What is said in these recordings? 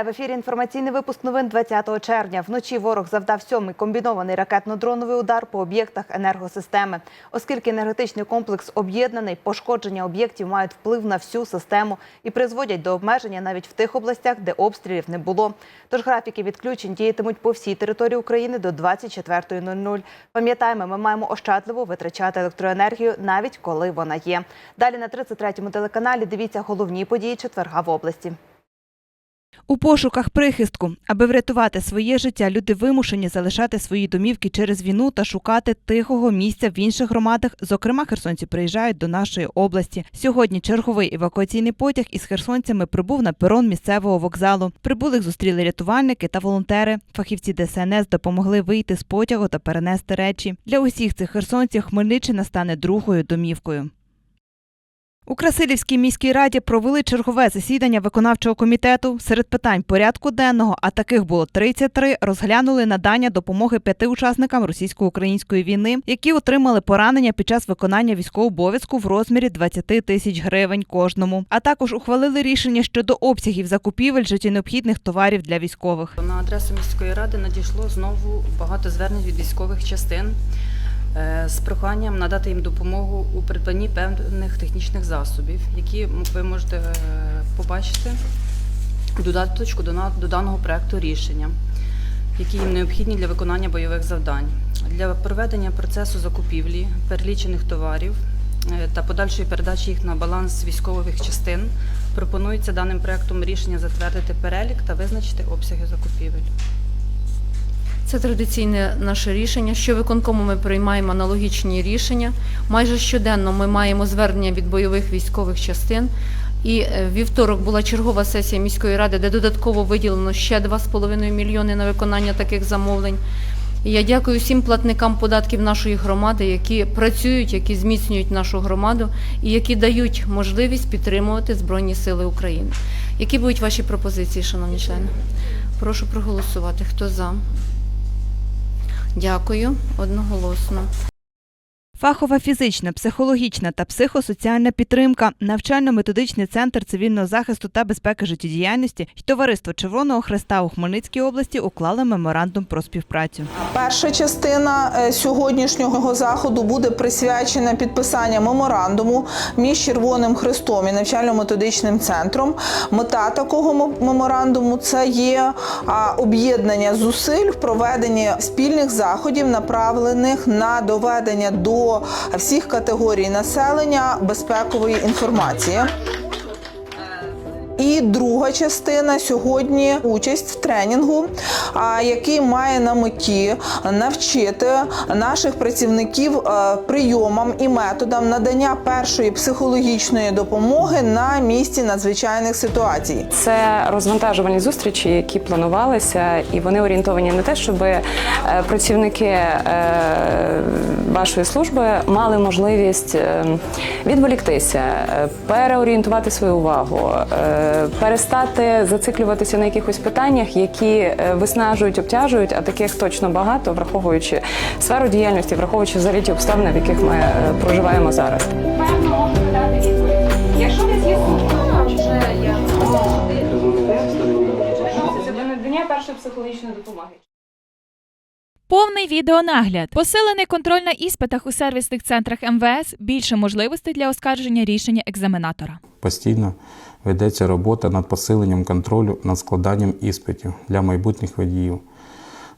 Вітаю в ефірі. Інформаційний випуск новин 20 червня. Вночі ворог завдав сьомий комбінований ракетно-дроновий удар по об'єктах енергосистеми. Оскільки енергетичний комплекс об'єднаний, пошкодження об'єктів мають вплив на всю систему і призводять до обмеження навіть в тих областях, де обстрілів не було. Тож графіки відключень діятимуть по всій території України до 24.00. Пам'ятаємо, ми маємо ощадливо витрачати електроенергію, навіть коли вона є. Далі на 33-му телеканалі дивіться головні події четверга в області. У пошуках прихистку, аби врятувати своє життя, люди вимушені залишати свої домівки через війну та шукати тихого місця в інших громадах. Зокрема, херсонці приїжджають до нашої області. Сьогодні черговий евакуаційний потяг із херсонцями прибув на перон місцевого вокзалу. Прибулих зустріли рятувальники та волонтери. Фахівці ДСНС допомогли вийти з потягу та перенести речі. Для усіх цих херсонців Хмельниччина стане другою домівкою. У Красилівській міській раді провели чергове засідання виконавчого комітету. Серед питань порядку денного, а таких було 33, розглянули надання допомоги п'яти учасникам російсько-української війни, які отримали поранення під час виконання військового обов'язку в розмірі 20 тисяч гривень кожному. А також ухвалили рішення щодо обсягів закупівель життєнеобхідних товарів для військових. На адресу міської ради надійшло знову багато звернень від військових частин з проханням надати їм допомогу у придбанні певних технічних засобів, які ви можете е, побачити додаточку до даного проекту рішення, які їм необхідні для виконання бойових завдань. Для проведення процесу закупівлі перелічених товарів е, та подальшої передачі їх на баланс військових частин пропонується даним проектом рішення затвердити перелік та визначити обсяги закупівель. Це традиційне наше рішення. Що виконкому ми приймаємо аналогічні рішення. Майже щоденно ми маємо звернення від бойових військових частин. І е, вівторок була чергова сесія міської ради, де додатково виділено ще 2,5 мільйони на виконання таких замовлень. І я дякую всім платникам податків нашої громади, які працюють, які зміцнюють нашу громаду і які дають можливість підтримувати Збройні Сили України. Які будуть ваші пропозиції, шановні члени? Прошу проголосувати. Хто за? Дякую. Одноголосно. Фахова фізична, психологічна та психосоціальна підтримка, навчально-методичний центр цивільного захисту та безпеки життєдіяльності й товариство Червоного Хреста у Хмельницькій області уклали меморандум про співпрацю. Перша частина е, сьогоднішнього заходу буде присвячена підписанню меморандуму між Червоним Хрестом і навчально-методичним центром. Мета такого меморандуму це є об'єднання зусиль в проведенні спільних заходів, направлених на доведення до всіх категорій населення безпекової інформації. І друга частина сьогодні участь в тренінгу, який має на меті навчити наших працівників е, прийомам і методам надання першої психологічної допомоги на місці надзвичайних ситуацій. Це розвантажувальні зустрічі, які планувалися, і вони орієнтовані на те, щоб е, працівники е, вашої служби мали можливість відволіктися, переорієнтувати свою увагу, перестати зациклюватися на якихось питаннях, які е, виснажують, обтяжують, а таких точно багато, враховуючи сферу діяльності, враховуючи взагалі ті обставини, в яких ми е, проживаємо зараз. Якщо не вже я надання першої психологічної допомоги. Повний відеонагляд, посилений контроль на іспитах у сервісних центрах МВС, більше можливостей для оскарження рішення екзаменатора. Постійно ведеться робота над посиленням контролю над складанням іспитів для майбутніх водіїв.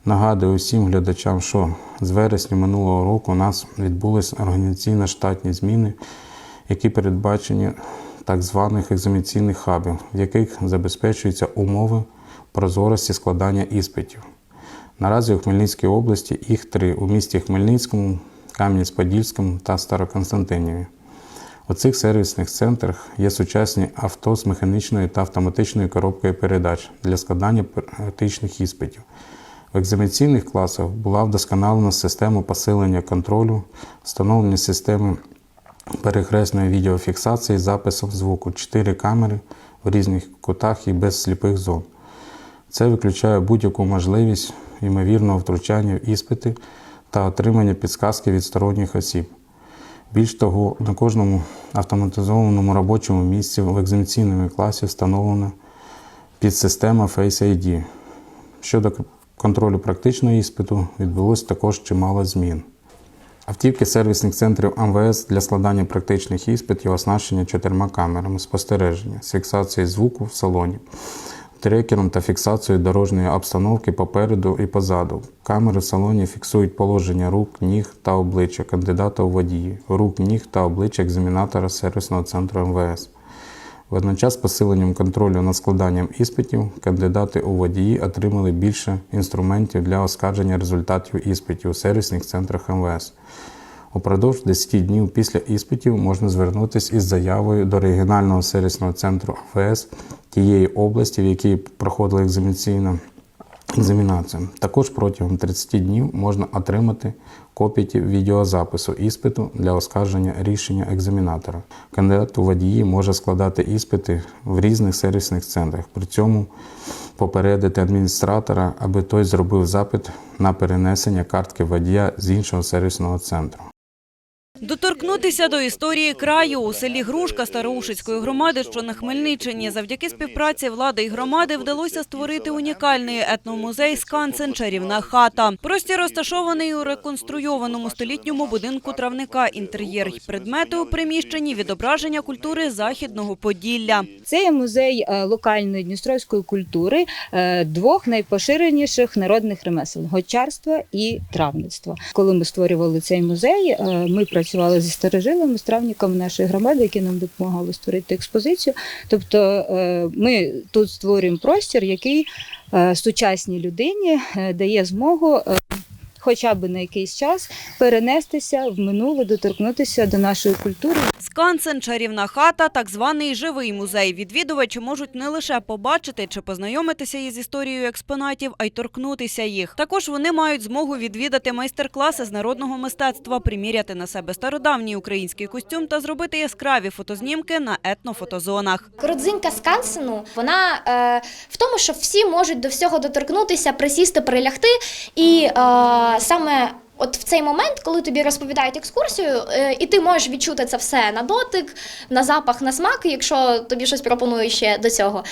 Нагадую усім глядачам, що з вересня минулого року у нас відбулись організаційно-штатні зміни, які передбачені так званих екзаменаційних хабів, в яких забезпечуються умови прозорості складання іспитів. Наразі у Хмельницькій області їх три у місті Хмельницькому, Кам'янець-Подільському та Староконстантиніві. У цих сервісних центрах є сучасні авто з механічною та автоматичною коробкою передач для складання практичних іспитів. В екзаменаційних класах була вдосконалена система посилення контролю, встановлення системи перехресної відеофіксації записом звуку, 4 камери в різних кутах і без сліпих зон. Це виключає будь-яку можливість ймовірного втручання в іспити та отримання підсказки від сторонніх осіб. Більш того, на кожному автоматизованому робочому місці в екзаменаційному класі встановлено підсистема Face ID. Щодо контролю практичного іспиту відбулось також чимало змін. Автівки сервісних центрів МВС для складання практичних іспитів оснащені чотирма камерами спостереження з фіксацією звуку в салоні, трекером та фіксацією дорожньої обстановки попереду і позаду. Камери в салоні фіксують положення рук, ніг та обличчя кандидата у водії, рук, ніг та обличчя екзаменатора сервісного центру МВС. Водночас посиленням контролю над складанням іспитів кандидати у водії отримали більше інструментів для оскарження результатів іспитів у сервісних центрах МВС. Упродовж 10 днів після іспитів можна звернутися із заявою до регіонального сервісного центру МВС тієї області, в якій проходила екзаменаційна екзаменацію. Також протягом 30 днів можна отримати копії відеозапису іспиту для оскарження рішення екзаменатора. Кандидат у водії може складати іспити в різних сервісних центрах. При цьому попередити адміністратора, аби той зробив запит на перенесення картки водія з іншого сервісного центру. Доторкнутися до історії краю у селі Грушка Староушицької громади, що на Хмельниччині, завдяки співпраці влади і громади вдалося створити унікальний етномузей «Скансен. Чарівна хата». Простір розташований у реконструйованому столітньому будинку травника. Інтер'єр й предмети у приміщенні відображення культури західного Поділля. Це є музей е, локальної дністровської культури е, двох найпоширеніших народних ремесел гончарства і травництва. Коли ми створювали цей музей, е, ми працювали зі старожилами, з травниками нашої громади, які нам допомагали створити експозицію. Тобто е, ми тут створюємо простір, який е, сучасній людині е, дає змогу. Хоча б на якийсь час перенестися в минуле, доторкнутися до нашої культури, Скансен, чарівна хата, так званий живий музей. Відвідувачі можуть не лише побачити чи познайомитися із історією експонатів, а й торкнутися їх. Також вони мають змогу відвідати майстер-класи з народного мистецтва, приміряти на себе стародавній український костюм та зробити яскраві фотознімки на етнофотозонах. Родзинка скансену вона е, в тому, що всі можуть до всього доторкнутися, присісти, прилягти. І е, саме от в цей момент, коли тобі розповідають екскурсію, е, і ти можеш відчути це все на дотик, на запах, на смак, якщо тобі щось пропонують ще до цього.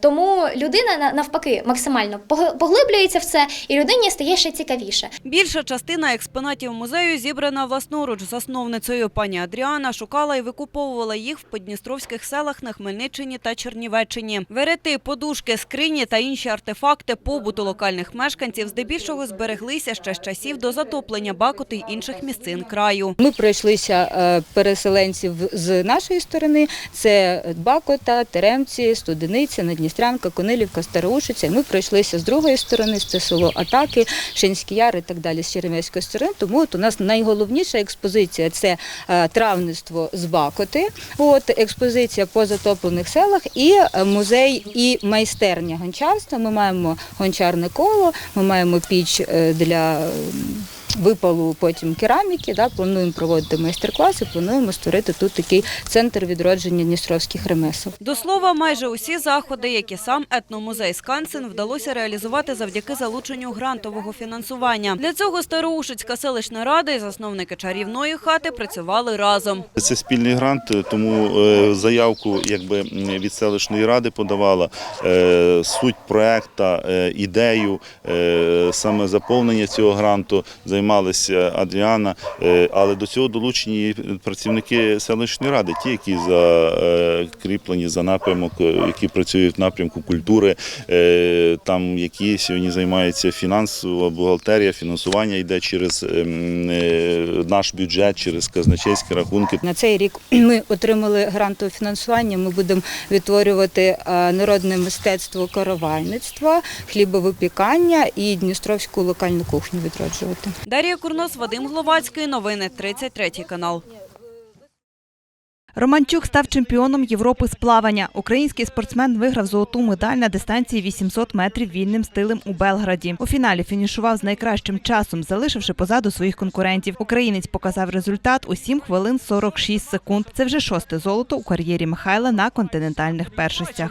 Тому людина навпаки максимально пог- поглиблюється в це, і людині стає ще цікавіше. Більша частина експонатів музею зібрана власноруч засновницею. Пані Адріана шукала і викуповувала їх в подністровських селах на Хмельниччині та Чернівеччині. Верети, подушки, скрині та інші артефакти побуту локальних мешканців здебільшого збереглися ще з часів до затоплення Бакути й інших місцин краю. Ми пройшлися е, переселенців з нашої сторони. Це Бакота, Теремці, Студениця, Надністрянка, Конилівка, Староушиця. Ми пройшлися з другої сторони, це село Атаки, Шинський Яр і так далі з Черемецької сторони. Тому от у нас найголовніша експозиція це е, травництво з Бакоти. От експозиція по затоплених селах і е, музей і майстерня гончарства. Ми маємо гончарне коло, ми маємо піч для. Um, випалу потім кераміки. Да, плануємо проводити майстер-класи, плануємо створити тут такий центр відродження дністровських ремесел. До слова, майже усі заходи, які сам етномузей Скансен вдалося реалізувати завдяки залученню грантового фінансування. Для цього Староушицька селищна рада і засновники чарівної хати працювали разом. Це спільний грант, тому е, заявку якби від селищної ради подавала е, суть проекта, е, ідею, саме заповнення цього гранту займалися Адріана, е, але до цього долучені працівники селищної ради, ті, які закріплені за напрямок, е, які працюють в напрямку культури, е, там які сьогодні займаються фінансова бухгалтерія, фінансування йде через ем, е, наш бюджет, через казначейські рахунки. На цей рік ми отримали грантове фінансування. Ми будемо відтворювати е, народне мистецтво каравайництва, хлібовипікання і дністровську локальну кухню відроджувати. Дар'я Курнос, Вадим Гловацький. Новини 33 канал. Романчук став чемпіоном Європи з плавання. Український спортсмен виграв золоту медаль на дистанції 800 метрів вільним стилем у Белграді. У фіналі фінішував з найкращим часом, залишивши позаду своїх конкурентів. Українець показав результат у 7 хвилин 46 секунд. Це вже шосте золото у кар'єрі Михайла на континентальних першостях.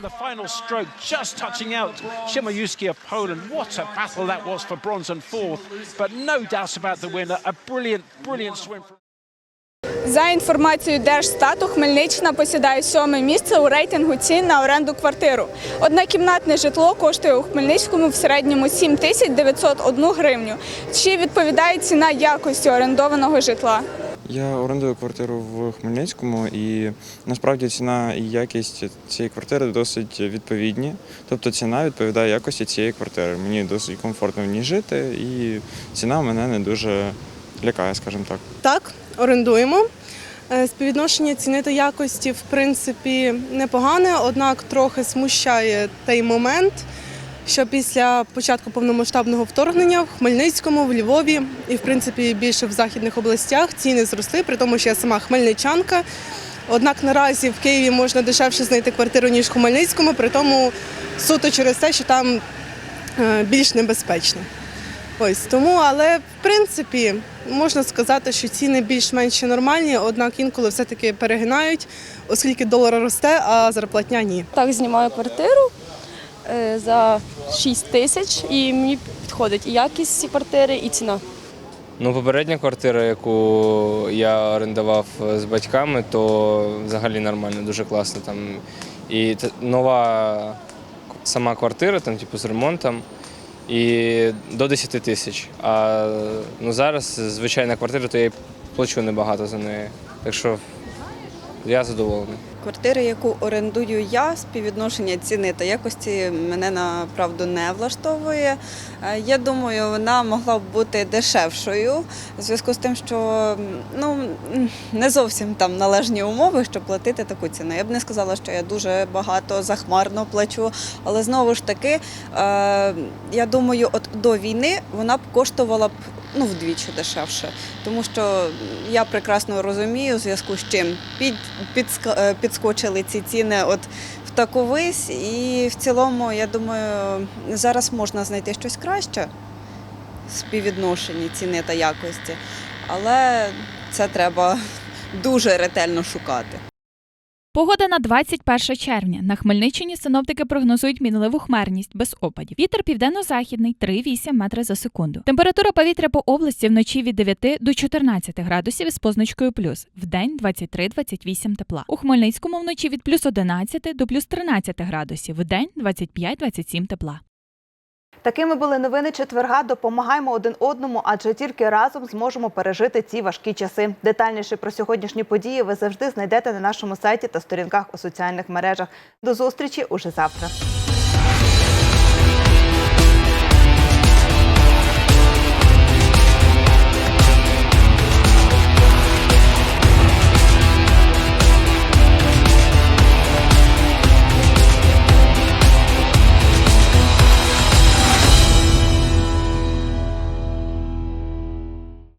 За інформацією Держстату, Хмельниччина посідає сьоме місце у рейтингу цін на оренду квартиру. Однокімнатне житло коштує у Хмельницькому в середньому 7 тисяч 901 гривню. Чи відповідає ціна якості орендованого житла? Я орендую квартиру в Хмельницькому і насправді ціна і якість цієї квартири досить відповідні. Тобто ціна відповідає якості цієї квартири. Мені досить комфортно в ній жити, і ціна мене не дуже лякає, скажімо так. Так, орендуємо. Е, Співвідношення ціни та якості, в принципі, непогане, однак трохи смущає той момент, що після початку повномасштабного вторгнення в Хмельницькому, в Львові і, в принципі, більше в західних областях ціни зросли, при тому, що я сама хмельничанка. Однак наразі в Києві можна дешевше знайти квартиру, ніж в Хмельницькому, при тому суто через те, що там е, більш небезпечно. Ось тому, але в принципі можна сказати, що ціни більш-менш нормальні, однак інколи все-таки перегинають, оскільки долар росте, а зарплатня ні. Так, знімаю квартиру е, за 6 тисяч і мені підходить і якість цієї квартири, і ціна. Ну, попередня квартира, яку я орендував з батьками, то взагалі нормально, дуже класно. Там. І нова сама квартира, там, типу, з ремонтом, і до 10 тисяч. А ну, зараз звичайна квартира, то я й плачу небагато за неї. Так що я задоволений. Квартира, яку орендую я, співвідношення ціни та якості мене направду не влаштовує. Е, Я думаю, вона могла б бути дешевшою в зв'язку з тим, що ну не зовсім там належні умови, щоб платити таку ціну. Я б не сказала, що я дуже багато захмарно плачу, але знову ж таки, е, я думаю, от до війни вона б коштувала б ну вдвічі дешевше, тому що я прекрасно розумію, в зв'язку з чим під, підска- е, підскочили ці ціни от в таку вись, і в цілому, я думаю, зараз можна знайти щось краще в співвідношенні ціни та якості, але це треба дуже ретельно шукати. Погода на 21 червня. На Хмельниччині синоптики прогнозують мінливу хмарність без опадів. Вітер південно-західний 3,8 метри за секунду. Температура повітря по області вночі від 9 до 14 градусів з позначкою плюс. в день 23-28 тепла. У Хмельницькому вночі від плюс 11 до плюс 13 градусів. в день 25-27 тепла. Такими були новини четверга. Допомагаємо один одному, адже тільки разом зможемо пережити ці важкі часи. Детальніше про сьогоднішні події ви завжди знайдете на нашому сайті та сторінках у соціальних мережах. До зустрічі уже завтра.